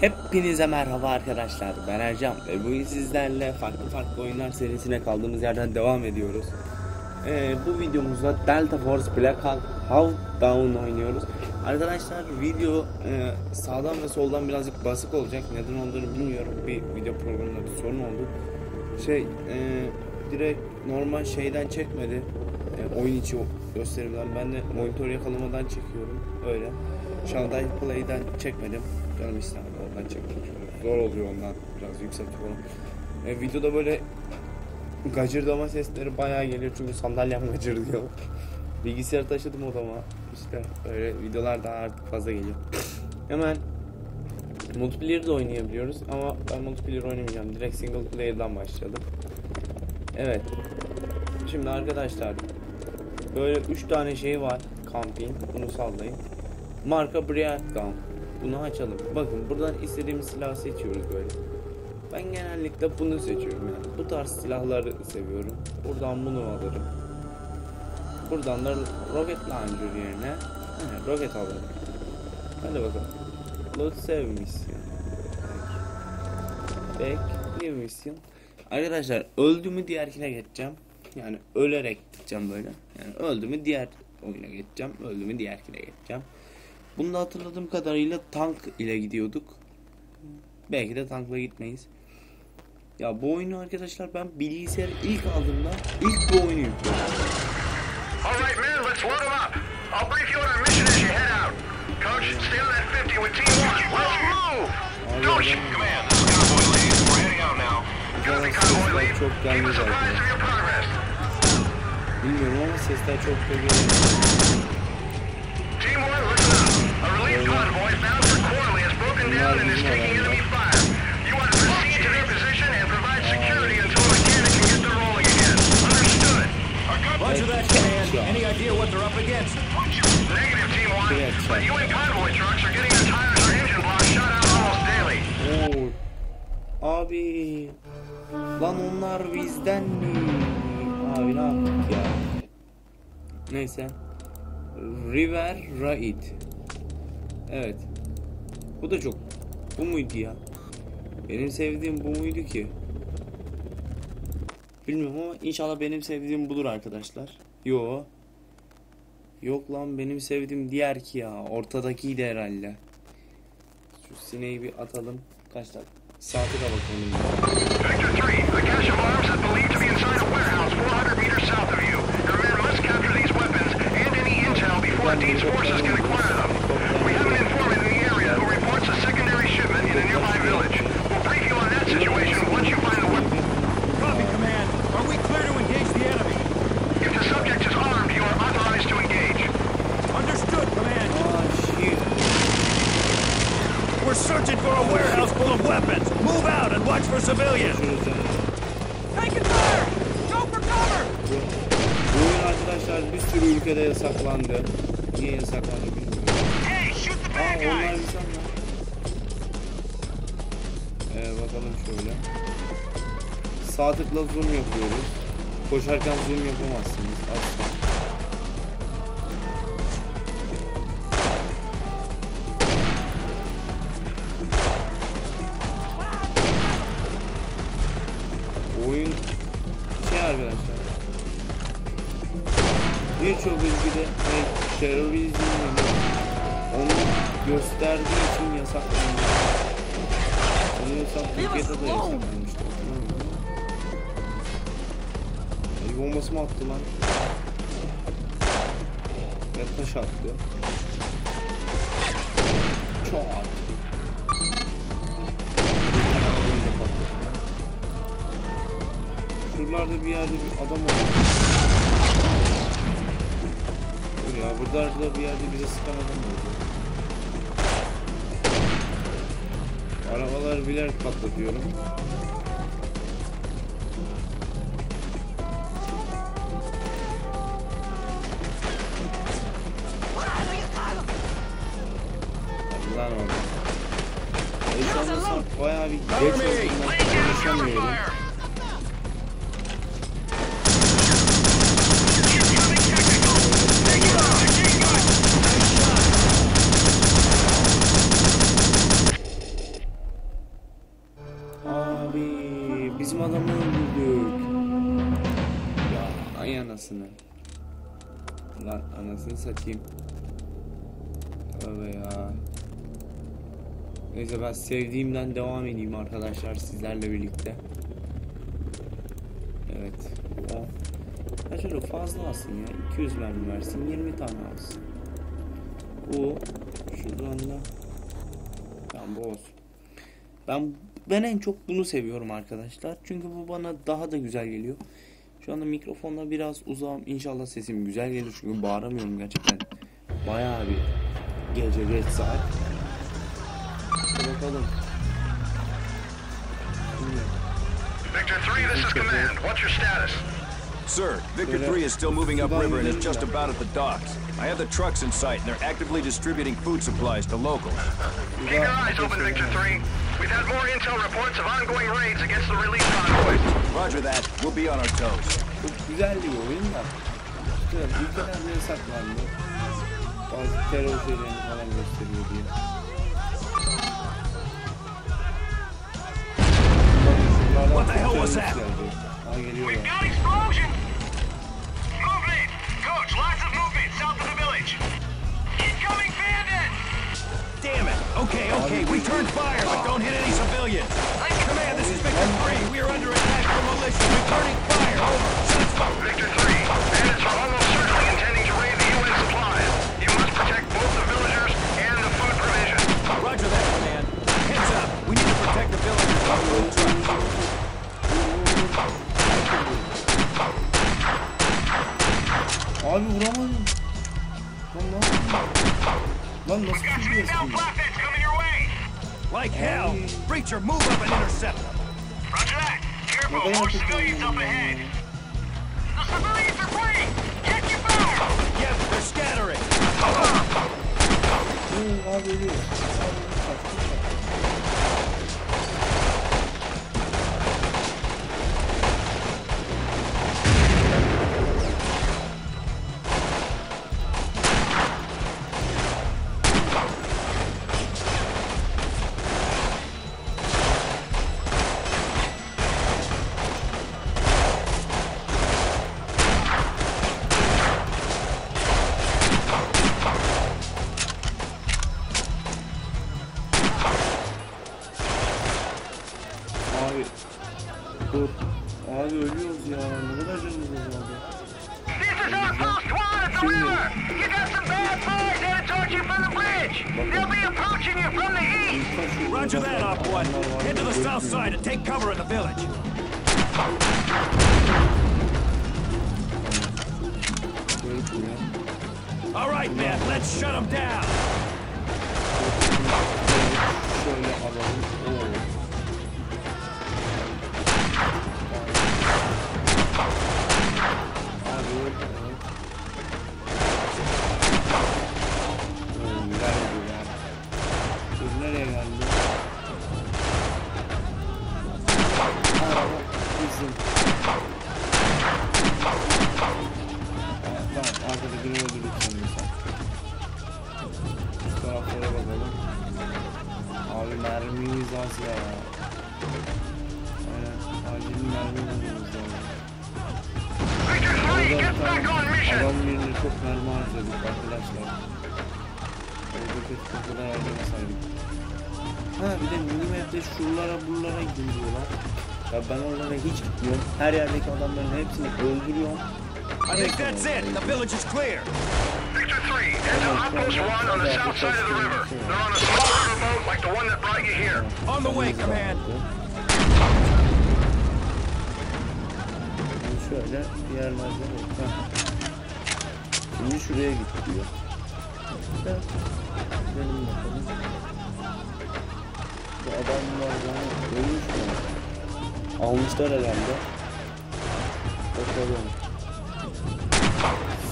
Hepinize merhaba arkadaşlar. Ben Ercan ve bugün sizlerle farklı farklı oyunlar serisine kaldığımız yerden devam ediyoruz. Ee, bu videomuzda Delta Force Black Hawk How Down oynuyoruz. Arkadaşlar video e, sağdan ve soldan birazcık basık olacak. Neden olduğunu bilmiyorum. Bir video programında bir sorun oldu. Şey e, direkt normal şeyden çekmedi. E, oyun içi gösterimden. Ben de monitör yakalamadan çekiyorum. Öyle. Şu Play'den çekmedim. Canım istemedi oradan çekmek. Zor oluyor ondan. Biraz yüksek falan. E, videoda böyle gacırdama sesleri bayağı geliyor çünkü sandalyem gacırdıyor. Bilgisayar taşıdım odama. İşte öyle videolar daha artık fazla geliyor. Hemen multiplayer de oynayabiliyoruz ama ben multiplayer oynamayacağım. Direkt single player'dan başlayalım. Evet. Şimdi arkadaşlar böyle 3 tane şey var. Camping. Bunu sallayın. Marka Briar Gun. Bunu açalım. Bakın buradan istediğimiz silahı seçiyoruz böyle. Ben genellikle bunu seçiyorum yani. Bu tarz silahları seviyorum. Buradan bunu alırım. Buradan da roket launcher yerine he, roket alırım. Hadi bakalım. Load save misyon. Back new mission. Arkadaşlar öldü mü diğerkine geçeceğim. Yani ölerek gideceğim böyle. Yani öldü diğer oyuna geçeceğim. Öldü mü diğerkine geçeceğim. Bunda hatırladığım kadarıyla tank ile gidiyorduk. Belki de tankla gitmeyiz. Ya bu oyunu arkadaşlar ben bilgisayarı ilk aldığımda ilk bu oyunu yükledim. All right, men, let's load them up. I'll brief you on our mission as you head out. Coach, stay on that 50 with Team 1. Let's move! Don't shoot, command. This is Convoy Lead. We're heading out now. Copy, Convoy Lead. Çok Keep gelmez us apprised artık. of your progress. Bilmiyorum ama sesler çok da geliyor. A convoy bound for Corley has broken down and is taking enemy fire. You are to proceed to their position and provide security until mechanic can get them rolling again. Understood? Roger that, Command. Any idea what they're up against? Negative, Team 1. Yes, sir. But you and convoy trucks are getting their tires or engine blocks shut out almost daily. Oo. Abi. Lan onlar bizden mi? Abi ne yaptık ya? Neyse. River Raid. Evet. Bu da çok. Bu muydu ya? Benim sevdiğim bu muydu ki? Bilmiyorum ama inşallah benim sevdiğim budur arkadaşlar. Yo. Yok lan benim sevdiğim diğer ki ya. Ortadakiydi herhalde. Şu sineği bir atalım. Kaç dakika? Saate de bakalım. Victor 3, a cache of arms is believed to be inside a warehouse 400 meters south of you. Your men must capture these weapons and any intel before Dean's forces can acquire them. We have an informant in the area who reports a secondary shipment in a nearby village. We'll brief you on that situation once you find the weapon. Copy, Command. Are we clear to engage the enemy? If the subject is armed, you are authorized to engage. Understood, Command. Aa shit. We're searching for a warehouse full of weapons. Move out and watch for civilians. Taking fire! Go for cover! Bu oyun arkadaşlar bir sürü ülkede yasaklandı. Niye yasaklandı bilmiyorum. Hey, shoot the Aa onlar insan lan. Ee, bakalım şöyle. Sağ tıkla zoom yapıyoruz. Koşarken zoom yapamazsınız asla. Yasaklanmıştı. El bombası mı attı lan? Ya taş attı. Çok attı. Şuralarda bir yerde bir adam oldu. Ya burada bir yerde bize sıkan adam oldu. Arabalar bilerek patlatıyorum. Lan şu anda saat bayağı bir geç olduğundan konuşamıyorum. Satayım. Tövbe ya. Neyse ben sevdiğimden devam edeyim arkadaşlar sizlerle birlikte. Evet. O. Ya şöyle fazla alsın ya. 200 mermi versin. 20 tane alsın. Bu. Şuradan da. Tamam bu olsun. Ben ben en çok bunu seviyorum arkadaşlar. Çünkü bu bana daha da güzel geliyor. Şu anda mikrofonla biraz uzağım. İnşallah sesim güzel gelir çünkü bağıramıyorum gerçekten. Bayağı bir gece geç saat. Hadi bakalım. Victor 3, this is command. What's your status? Sir, Victor 3 is still moving upriver and is just about at the docks. I have the trucks in sight and they're actively distributing food supplies to locals. Keep your eyes open, Victor 3. We've had more intel reports of ongoing raids against the relief convoys. Roger that. We'll be on our toes. Çok güzel bir oyun da. İşte ülkelerde yasaklandı. Bazı terör şeylerini falan gösteriyor diye. What the hell was that? Aa geliyorlar. got explosion! Movement! Coach, lots of movement south of the village. Incoming bandits! Damn it. Okay, okay. We turned fire, but don't hit any civilians. I command, this is Victor 3. We are under attack from militia. Returning fire. Over. Victor 3, bandits are almost certainly intending to raid the UN supplies. You must protect both the villagers and the food provision. Roger that, command. Heads up. We need to protect the villagers from the trucks. Abi vuramadım. Lan ne yapayım? Lan nasıl Got three tutuyorsun? down flatbeds coming your way. Like hell. Breacher, move up and intercept them. Roger that. Careful, Neden more tutuyorsun civilians up ya? ahead. The civilians are free! Check your fire! Yes, they're scattering. Oo, abi ölüyor. Abi, kaç, Head to south side and take cover in the village. All right, man, let's shut them down. Harcadık arkadaşlar. Orada kötü o kadar harcamasaydık. Ha bir de minimap'te şuralara buralara gidin diyorlar. Ya ben oralara hiç gitmiyorum. Her yerdeki adamların hepsini öldürüyorum. I think that's it. The village is clear. Victor 3, head to Outpost 1 on the south side of the river. They're on a small river boat like the one that brought you here. On the way, command. Şöyle Heh. Şimdi şuraya git diyor. Gel. Gidelim bakalım. Bu adamlar yani ölmüş mü? Almışlar herhalde. Bakalım.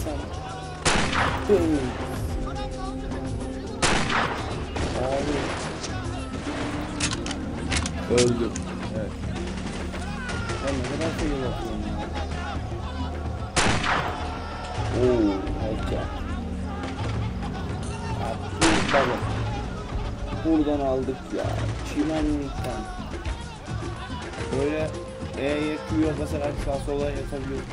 Sen. Öl. Abi. Öldü. Evet. Ya ne kadar şey yapıyorum ya. Oo, Abi, Buradan, aldık ya. Çimenlikten. Böyle E'ye Q'ya basarak sağ sola yatabiliyorum.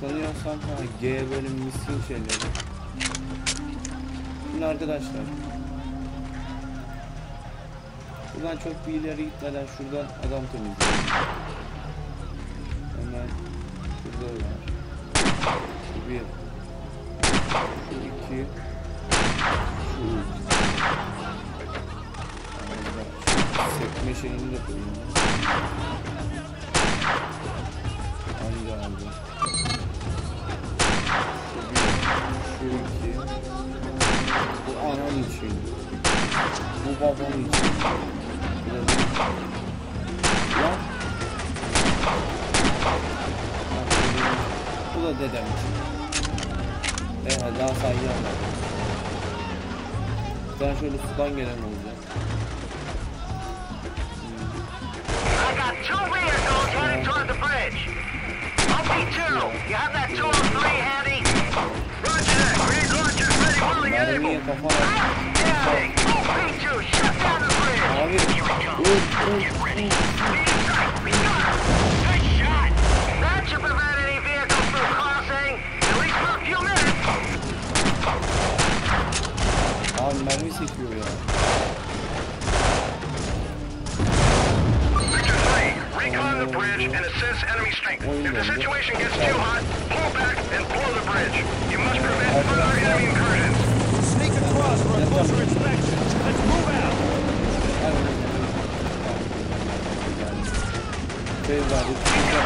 Sanıyorsam ha G böyle miskin şeyleri. Şimdi arkadaşlar. Buradan çok bir ileri gitmeden şuradan adam temizleyelim. Hemen şurada var. Bir. Şu iki. Sekme şeyini de koyayım. Hangi aldı? Şu iki. Bu anam için. Bu babam için. De bu. Da dedem için. Evet daha saygı anladım. Tane şöyle sudan gelen olacak. I got two vehicles heading toward the bridge. I'll be two. You have that 203 handy? Roger that. Green ready, willing, and able. kafa var. Outstanding. P2, shut down the bridge. Abi. Dur dur. Şey var.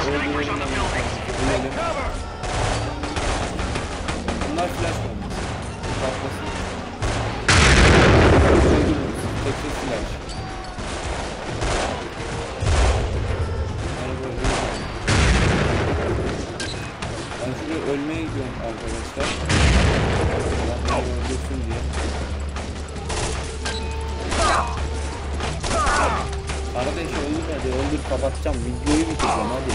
Öldürelim. Ölelim. Bunlar flash bombası. Patlasın. Tekli flash. Yani böyle. Ben şuraya ölmeye gidiyorum arkadaşlar. Allah beni öldürsün diye. Kardeş hadi öldür kapatacağım videoyu bitireceğim hadi.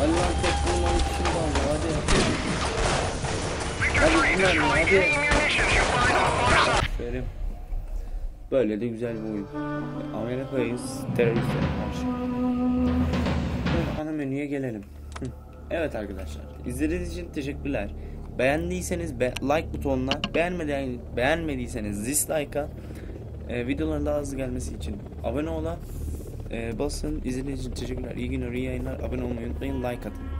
Hadi lan tek bulmanın için kaldı hadi. Hadi 3, ulan, destroy hadi. Aferin. Böyle de güzel bir oyun. Amerika'yız teröristlere karşı. Ana menüye gelelim. Evet arkadaşlar. İzlediğiniz için teşekkürler. Beğendiyseniz be- like butonuna, beğenmedi beğenmediyseniz dislike'a, e, videoların daha hızlı gelmesi için abone ola, e, basın. İzlediğiniz için teşekkürler. İyi günler, iyi yayınlar. Abone olmayı unutmayın. Like atın.